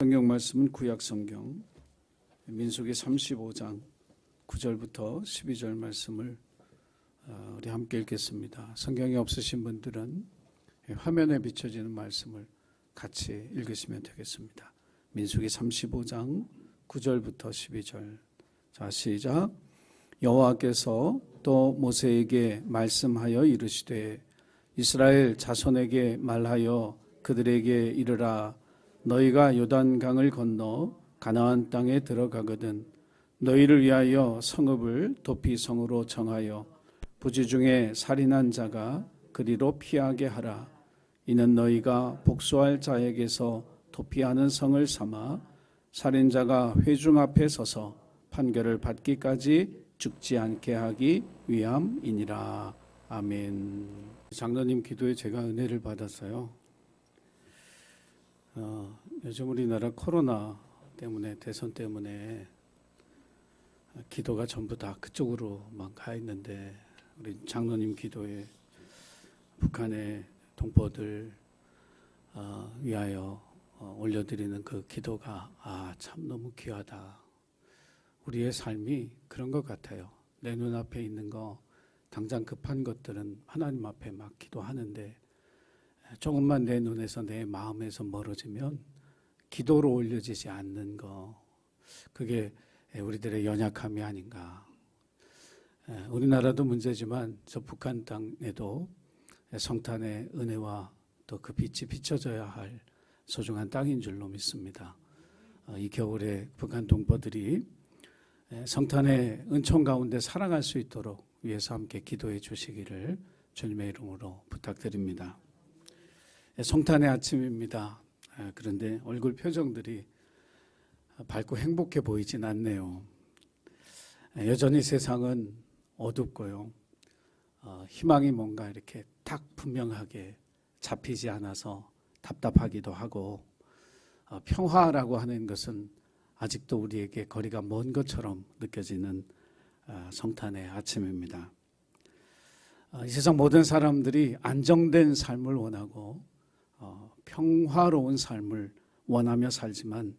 성경 말씀은 구약 성경 민수기 35장 9절부터 12절 말씀을 어, 우리 함께 읽겠습니다. 성경이 없으신 분들은 화면에 비춰지는 말씀을 같이 읽으시면 되겠습니다. 민수기 35장 9절부터 12절. 자, 시작. 여호와께서 또 모세에게 말씀하여 이르시되 이스라엘 자손에게 말하여 그들에게 이르라 너희가 요단강을 건너 가나안 땅에 들어가거든 너희를 위하여 성읍을 도피 성으로 정하여 부지 중에 살인한 자가 그리로 피하게 하라 이는 너희가 복수할 자에게서 도피하는 성을 삼아 살인자가 회중 앞에 서서 판결을 받기까지 죽지 않게 하기 위함이니라 아멘. 장로님 기도에 제가 은혜를 받았어요. 어, 요즘 우리나라 코로나 때문에 대선 때문에 기도가 전부 다 그쪽으로만 가 있는데 우리 장로님 기도에 북한의 동포들 어, 위하여 어, 올려드리는 그 기도가 아 참 너무 귀하다. 우리의 삶이 그런 것 같아요. 내 눈앞에 있는 거 당장 급한 것들은 하나님 앞에 막 기도하는데 조금만 내 눈에서 내 마음에서 멀어지면 기도로 올려지지 않는 거 그게 우리들의 연약함이 아닌가. 우리나라도 문제지만 저 북한 땅에도 성탄의 은혜와 또 그 빛이 비춰져야 할 소중한 땅인 줄로 믿습니다. 어, 이 겨울에 북한 동포들이 성탄의 은총 가운데 살아갈 수 있도록 위해서 함께 기도해 주시기를 주님의 이름으로 부탁드립니다. 성탄의 아침입니다. 그런데 얼굴 표정들이 밝고 행복해 보이진 않네요. 여전히 세상은 어둡고요. 어, 희망이 뭔가 이렇게 딱 분명하게 잡히지 않아서 답답하기도 하고 어, 평화라고 하는 것은 아직도 우리에게 거리가 먼 것처럼 느껴지는 어, 성탄의 아침입니다. 이 세상 모든 사람들이 안정된 삶을 원하고 평화로운 삶을 원하며 살지만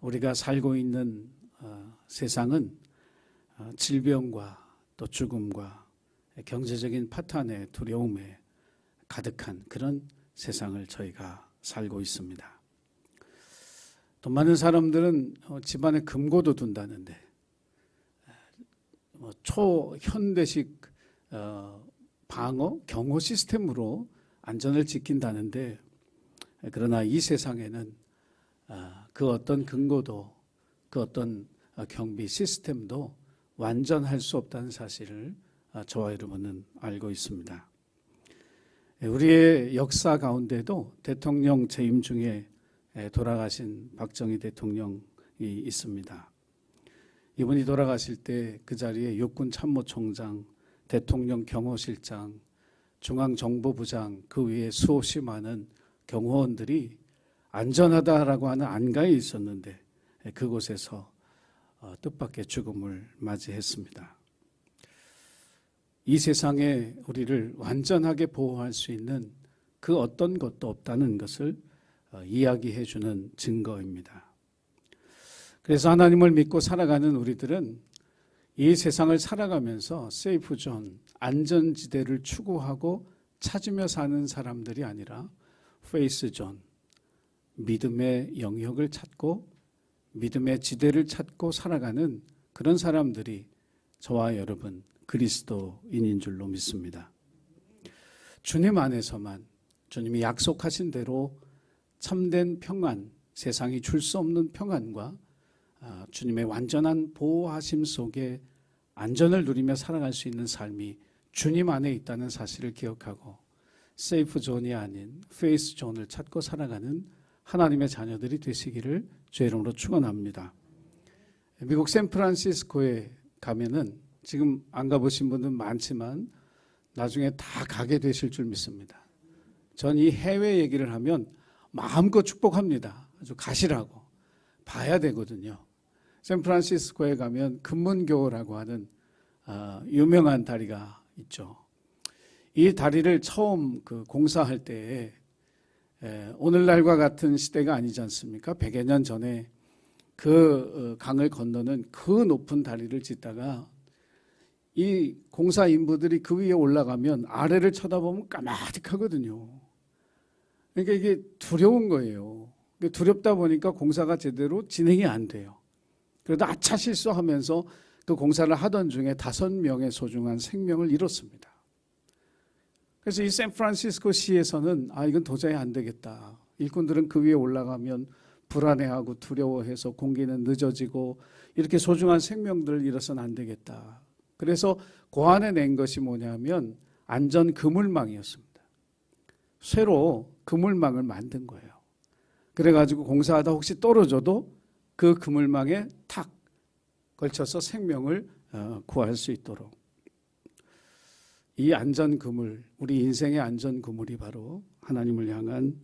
우리가 살고 있는 세상은 질병과 또 죽음과 경제적인 파탄의 두려움에 가득한 그런 세상을 저희가 살고 있습니다. 또 많은 사람들은 어, 집안에 금고도 둔다는데 뭐 초현대식 어, 방어 경호 시스템으로 안전을 지킨다는데 그러나 이 세상에는 아, 그 어떤 근거도 그 어떤 경비 시스템도 완전할 수 없다는 사실을 아, 저와 여러분은 알고 있습니다. 우리의 역사 가운데도 대통령 재임 중에 돌아가신 박정희 대통령이 있습니다. 이분이 돌아가실 때 그 자리에 육군 참모총장, 대통령 경호실장, 중앙정보부장 그 위에 수없이 많은 경호원들이 안전하다라고 하는 안가에 있었는데 그곳에서 어, 뜻밖의 죽음을 맞이했습니다. 이 세상에 우리를 완전하게 보호할 수 있는 그 어떤 것도 없다는 것을 어, 이야기해 주는 증거입니다. 그래서 하나님을 믿고 살아가는 우리들은 이 세상을 살아가면서 세이프 존, 안전지대를 추구하고 찾으며 사는 사람들이 아니라 페이스 존, 믿음의 영역을 찾고 믿음의 지대를 찾고 살아가는 그런 사람들이 저와 여러분 그리스도인인 줄로 믿습니다. 주님 안에서만 주님이 약속하신 대로 참된 평안, 세상이 줄 수 없는 평안과 아, 주님의 완전한 보호하심 속에 안전을 누리며 살아갈 수 있는 삶이 주님 안에 있다는 사실을 기억하고 세이프 존이 아닌 페이스 존을 찾고 살아가는 하나님의 자녀들이 되시기를 주의 이름으로 축원합니다. 미국 샌프란시스코에 가면은 지금 안 가보신 분들 많지만 나중에 다 가게 되실 줄 믿습니다. 전 이 해외 얘기를 하면 마음껏 축복합니다. 아주 가시라고 봐야 되거든요. 샌프란시스코에 가면 금문교라고 하는 어, 유명한 다리가 있죠. 이 다리를 처음 그 공사할 때에 에, 오늘날과 같은 시대가 아니지 않습니까? 100여 년 전에 그 어, 강을 건너는 그 높은 다리를 짓다가 이 공사 인부들이 그 위에 올라가면 아래를 쳐다보면 까마득하거든요. 그러니까 이게 두려운 거예요. 그러니까 두렵다 보니까 공사가 제대로 진행이 안 돼요. 그래도 아차 실수하면서 그 공사를 하던 중에 다섯 명의 소중한 생명을 잃었습니다. 그래서 이 샌프란시스코 시에서는 아 이건 도저히 안 되겠다. 일꾼들은 그 위에 올라가면 불안해하고 두려워해서 공기는 늦어지고 이렇게 소중한 생명들을 잃어서는 안 되겠다. 그래서 고안해 낸 것이 뭐냐면 안전 그물망이었습니다. 쇠로 그물망을 만든 거예요. 그래가지고 공사하다 혹시 떨어져도 그 그물망에 탁 걸쳐서 생명을 어, 구할 수 있도록 이 안전 그물, 우리 인생의 안전 그물이 바로 하나님을 향한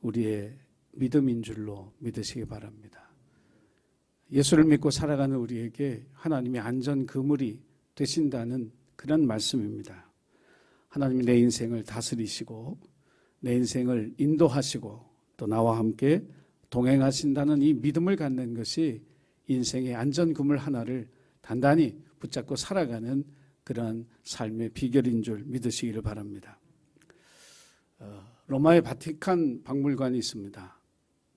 우리의 믿음인 줄로 믿으시기 바랍니다. 예수를 믿고 살아가는 우리에게 하나님의 안전 그물이 되신다는 그런 말씀입니다. 하나님이 내 인생을 다스리시고 내 인생을 인도하시고 또 나와 함께 동행하신다는 이 믿음을 갖는 것이 인생의 안전 그물 하나를 단단히 붙잡고 살아가는 그러한 삶의 비결인 줄 믿으시기를 바랍니다. 어, 로마의 바티칸 박물관이 있습니다.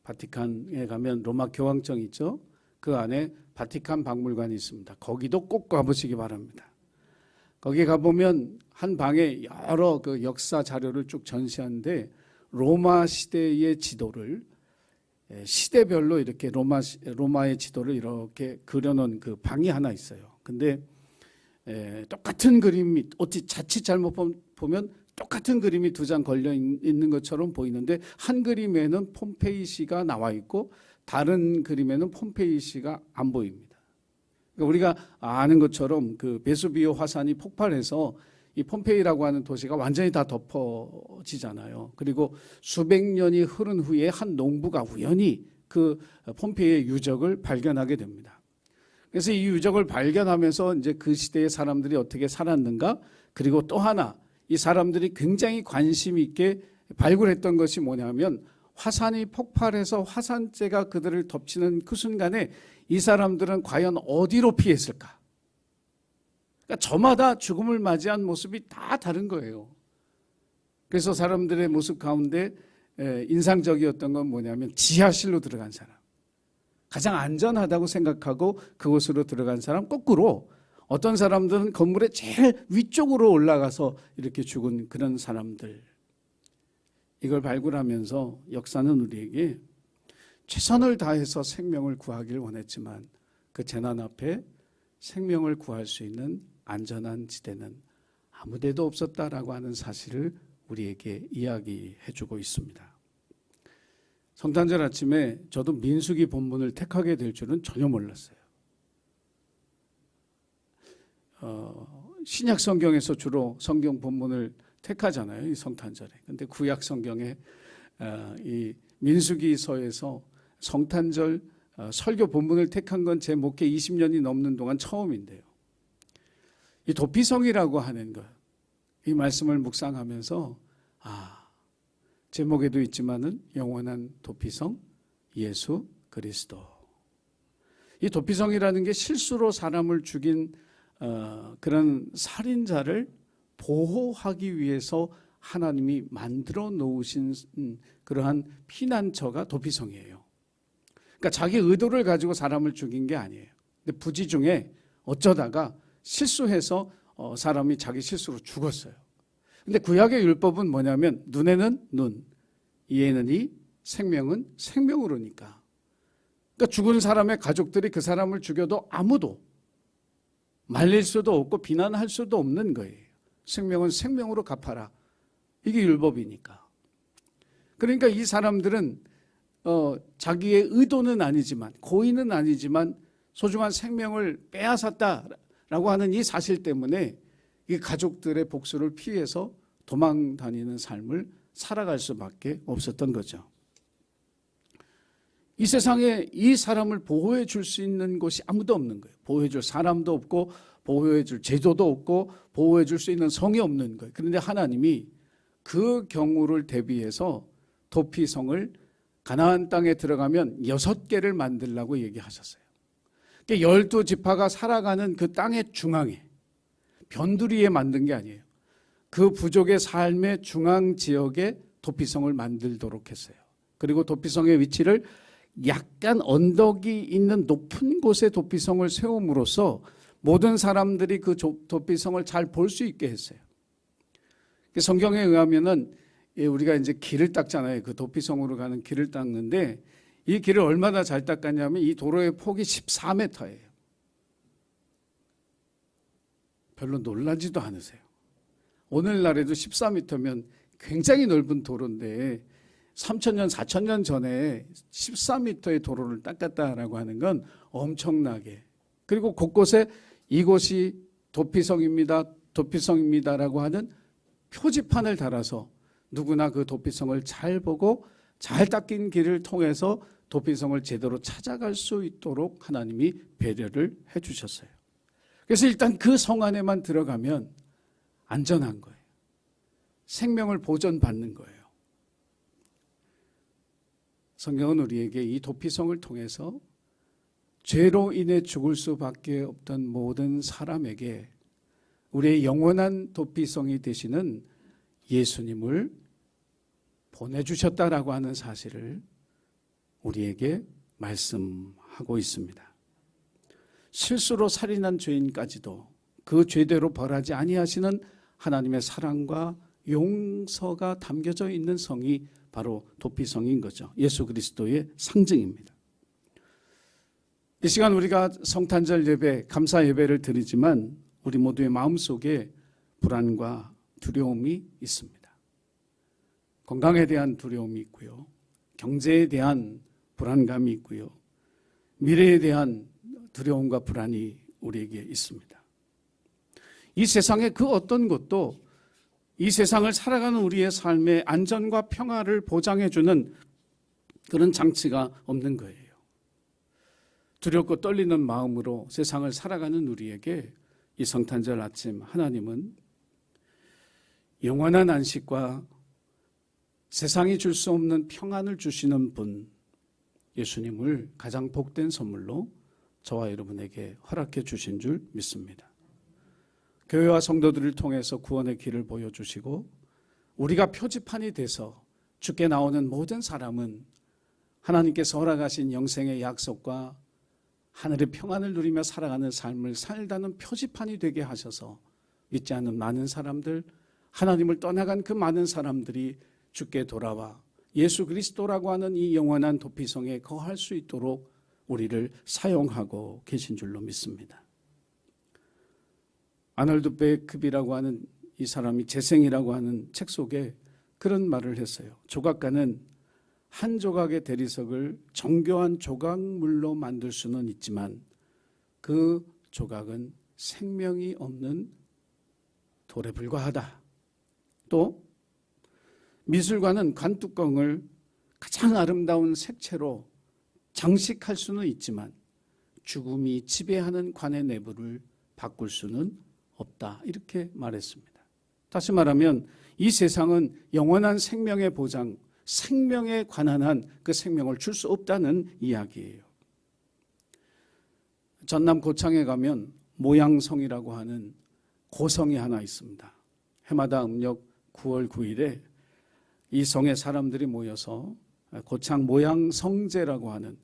바티칸에 가면 로마 교황청 있죠. 그 안에 바티칸 박물관이 있습니다. 거기도 꼭 가보시기 바랍니다. 거기 가보면 한 방에 여러 그 역사 자료를 쭉 전시하는데 로마 시대의 지도를 예, 시대별로 이렇게 로마 시- 로마의 지도를 이렇게 그려놓은 그 방이 하나 있어요. 근데 에, 똑같은 그림이 어찌 자칫 잘못 보- 보면 똑같은 그림이 두 장 걸려 있- 있는 것처럼 보이는데 한 그림에는 폼페이시가 나와 있고 다른 그림에는 폼페이시가 안 보입니다. 그러니까 우리가 아는 것처럼 그 베수비오 화산이 폭발해서 이 폼페이라고 하는 도시가 완전히 다 덮어지잖아요. 그리고 수백 년이 흐른 후에 한 농부가 우연히 그 폼페이의 유적을 발견하게 됩니다. 그래서 이 유적을 발견하면서 이제 그 시대의 사람들이 어떻게 살았는가 그리고 또 하나 이 사람들이 굉장히 관심 있게 발굴했던 것이 뭐냐면 화산이 폭발해서 화산재가 그들을 덮치는 그 순간에 이 사람들은 과연 어디로 피했을까? 그러니까 저마다 죽음을 맞이한 모습이 다 다른 거예요. 그래서 사람들의 모습 가운데 에, 인상적이었던 건 뭐냐면 지하실로 들어간 사람. 가장 안전하다고 생각하고 그곳으로 들어간 사람 거꾸로 어떤 사람들은 건물의 제일 위쪽으로 올라가서 이렇게 죽은 그런 사람들. 이걸 발굴하면서 역사는 우리에게 최선을 다해서 생명을 구하길 원했지만 그 재난 앞에 생명을 구할 수 있는 안전한 지대는 아무 데도 없었다라고 하는 사실을 우리에게 이야기해 주고 있습니다. 성탄절 아침에 저도 민수기 본문을 택하게 될 줄은 전혀 몰랐어요. 어, 신약 성경에서 주로 성경 본문을 택하잖아요. 이 성탄절에. 근데 구약 성경에 어, 이 민수기서에서 성탄절 어, 설교 본문을 택한 건 제 목회 20년이 넘는 동안 처음인데요. 이 도피성이라고 하는 것, 이 말씀을 묵상하면서 아 제목에도 있지만은 영원한 도피성 예수 그리스도. 이 도피성이라는 게 실수로 사람을 죽인 어, 그런 살인자를 보호하기 위해서 하나님이 만들어 놓으신 음, 그러한 피난처가 도피성이에요. 그러니까 자기 의도를 가지고 사람을 죽인 게 아니에요. 근데 부지 중에 어쩌다가 실수해서 어, 사람이 자기 실수로 죽었어요. 근데 구약의 율법은 뭐냐면 눈에는 눈, 이에는 이, 생명은 생명으로니까. 그러니까 죽은 사람의 가족들이 그 사람을 죽여도 아무도 말릴 수도 없고 비난할 수도 없는 거예요. 생명은 생명으로 갚아라. 이게 율법이니까. 그러니까 이 사람들은 어, 자기의 의도는 아니지만 고의는 아니지만 소중한 생명을 빼앗았다 라고 하는 이 사실 때문에 이 가족들의 복수를 피해서 도망 다니는 삶을 살아갈 수밖에 없었던 거죠. 이 세상에 이 사람을 보호해 줄 수 있는 곳이 아무도 없는 거예요. 보호해 줄 사람도 없고 보호해 줄 제도도 없고 보호해 줄 수 있는 성이 없는 거예요. 그런데 하나님이 그 경우를 대비해서 도피성을 가나안 땅에 들어가면 여섯 개를 만들라고 얘기하셨어요. 열두 지파가 살아가는 그 땅의 중앙에 변두리에 만든 게 아니에요. 그 부족의 삶의 중앙 지역에 도피성을 만들도록 했어요. 그리고 도피성의 위치를 약간 언덕이 있는 높은 곳에 도피성을 세움으로써 모든 사람들이 그 조- 도피성을 잘 볼 수 있게 했어요. 그 성경에 의하면은 예, 우리가 이제 길을 닦잖아요. 그 도피성으로 가는 길을 닦는데 이 길을 얼마나 잘 닦았냐면 이 도로의 폭이 14m예요. 별로 놀라지도 않으세요. 오늘날에도 14m면 굉장히 넓은 도로인데 3천년, 4천년 전에 14m의 도로를 닦았다라고 하는 건 엄청나게 그리고 곳곳에 이곳이 도피성입니다, 도피성입니다라고 하는 표지판을 달아서 누구나 그 도피성을 잘 보고 잘 닦인 길을 통해서 도피성을 제대로 찾아갈 수 있도록 하나님이 배려를 해 주셨어요. 그래서 일단 그 성 안에만 들어가면 안전한 거예요. 생명을 보존받는 거예요. 성경은 우리에게 이 도피성을 통해서 죄로 인해 죽을 수밖에 없던 모든 사람에게 우리의 영원한 도피성이 되시는 예수님을 보내주셨다라고 하는 사실을 우리에게 말씀하고 있습니다. 실수로 살인한 죄인까지도 그 죄대로 벌하지 아니하시는 하나님의 사랑과 용서가 담겨져 있는 성이 바로 도피성인 거죠. 예수 그리스도의 상징입니다. 이 시간 우리가 성탄절 예배, 감사 예배를 드리지만 우리 모두의 마음속에 불안과 두려움이 있습니다. 건강에 대한 두려움이 있고요. 경제에 대한 불안감이 있고요. 미래에 대한 두려움과 불안이 우리에게 있습니다. 이 세상의 그 어떤 것도 이 세상을 살아가는 우리의 삶의 안전과 평화를 보장해주는 그런 장치가 없는 거예요. 두렵고 떨리는 마음으로 세상을 살아가는 우리에게 이 성탄절 아침 하나님은 영원한 안식과 세상이 줄 수 없는 평안을 주시는 분 예수님을 가장 복된 선물로 저와 여러분에게 허락해 주신 줄 믿습니다. 교회와 성도들을 통해서 구원의 길을 보여주시고 우리가 표지판이 돼서 죽게 나오는 모든 사람은 하나님께서 허락하신 영생의 약속과 하늘의 평안을 누리며 살아가는 삶을 살다는 표지판이 되게 하셔서 믿지 않는 많은 사람들, 하나님을 떠나간 그 많은 사람들이 죽게 돌아와 예수 그리스도라고 하는 이 영원한 도피성에 거할 수 있도록 우리를 사용하고 계신 줄로 믿습니다. 아놀드 베크비라고 하는 이 사람이 재생이라고 하는 책 속에 그런 말을 했어요. 조각가는 한 조각의 대리석을 정교한 조각물로 만들 수는 있지만 그 조각은 생명이 없는 돌에 불과하다. 또 미술관은 관뚜껑을 가장 아름다운 색채로 장식할 수는 있지만 죽음이 지배하는 관의 내부를 바꿀 수는 없다. 이렇게 말했습니다. 다시 말하면 이 세상은 영원한 생명의 보장, 생명에 관한 한 그 생명을 줄 수 없다는 이야기예요. 전남 고창에 가면 모양성이라고 하는 고성이 하나 있습니다. 해마다 음력 9월 9일에 이 성의 사람들이 모여서 고창 모양 성제라고 하는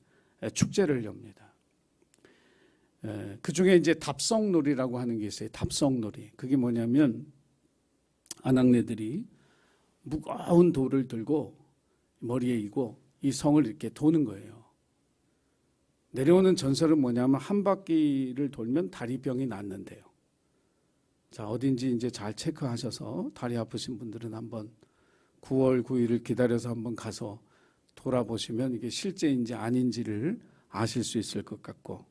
축제를 엽니다. 그 중에 이제 답성놀이라고 하는 게 있어요. 답성놀이. 그게 뭐냐면 아낙네들이 무거운 돌을 들고 머리에 이고 이 성을 이렇게 도는 거예요. 내려오는 전설은 뭐냐면 한 바퀴를 돌면 다리병이 낫는데요. 자, 어딘지 이제 잘 체크하셔서 다리 아프신 분들은 한번 9월 9일을 기다려서 한번 가서 돌아보시면 이게 실제인지 아닌지를 아실 수 있을 것 같고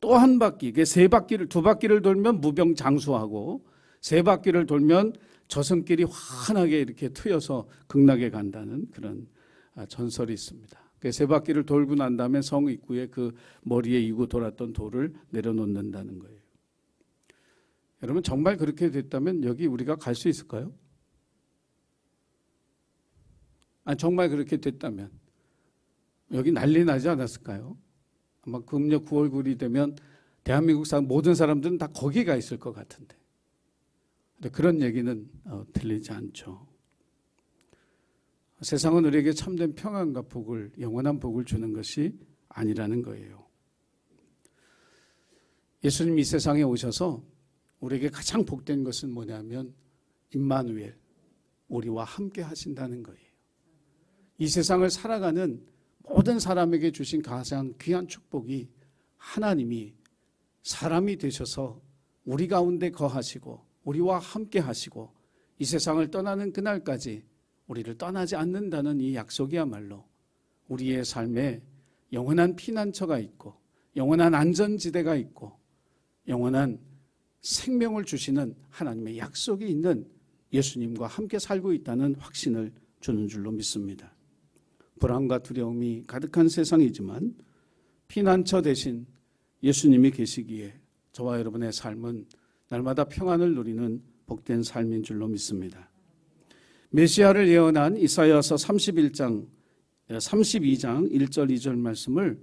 또 한 바퀴, 이게 세 바퀴를 두 바퀴를 돌면 무병장수하고 세 바퀴를 돌면 저승길이 환하게 이렇게 트여서 극락에 간다는 그런 아, 전설이 있습니다. 그세 바퀴를 돌고 난 다음에 성 입구에 그 머리에 이고 돌았던 돌을 내려놓는다는 거예요. 여러분 정말 그렇게 됐다면 여기 우리가 갈 수 있을까요? 아, 정말 그렇게 됐다면 여기 난리 나지 않았을까요? 아마 금년 9월 9일이 되면 대한민국 사람 모든 사람들은 다 거기 가 있을 것 같은데. 근데 그런 얘기는 어, 들리지 않죠. 세상은 우리에게 참된 평안과 복을 영원한 복을 주는 것이 아니라는 거예요. 예수님 이 세상에 오셔서 우리에게 가장 복된 것은 뭐냐면 임마누엘 우리와 함께 하신다는 거예요. 이 세상을 살아가는 모든 사람에게 주신 가장 귀한 축복이 하나님이 사람이 되셔서 우리 가운데 거하시고 우리와 함께 하시고 이 세상을 떠나는 그날까지 우리를 떠나지 않는다는 이 약속이야말로 우리의 삶에 영원한 피난처가 있고 영원한 안전지대가 있고 영원한 생명을 주시는 하나님의 약속이 있는 예수님과 함께 살고 있다는 확신을 주는 줄로 믿습니다. 불안과 두려움이 가득한 세상이지만 피난처 대신 예수님이 계시기에 저와 여러분의 삶은 날마다 평안을 누리는 복된 삶인 줄로 믿습니다. 메시아를 예언한 이사야서 31장 32장 1절 2절 말씀을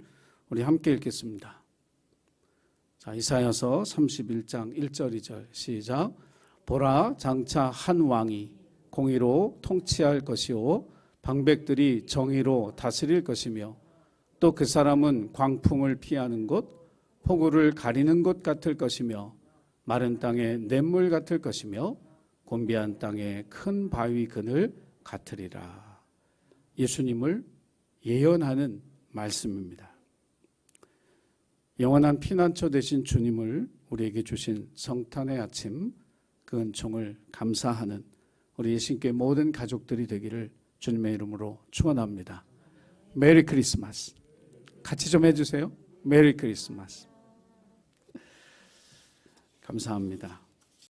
우리 함께 읽겠습니다. 자, 이사야서 31장 1절 2절 시작. 보라 장차 한 왕이 공의로 통치할 것이요 방백들이 정의로 다스릴 것이며 또 그 사람은 광풍을 피하는 곳 폭우를 가리는 곳 같을 것이며 마른 땅에 냇물 같을 것이며 곤비한 땅에 큰 바위 그늘 같으리라. 예수님을 예언하는 말씀입니다. 영원한 피난처 되신 주님을 우리에게 주신 성탄의 아침 그 은총을 감사하는 우리 예신께 모든 가족들이 되기를 주님의 이름으로 축원합니다. 메리 크리스마스. 같이 좀 해주세요. 메리 크리스마스. 감사합니다.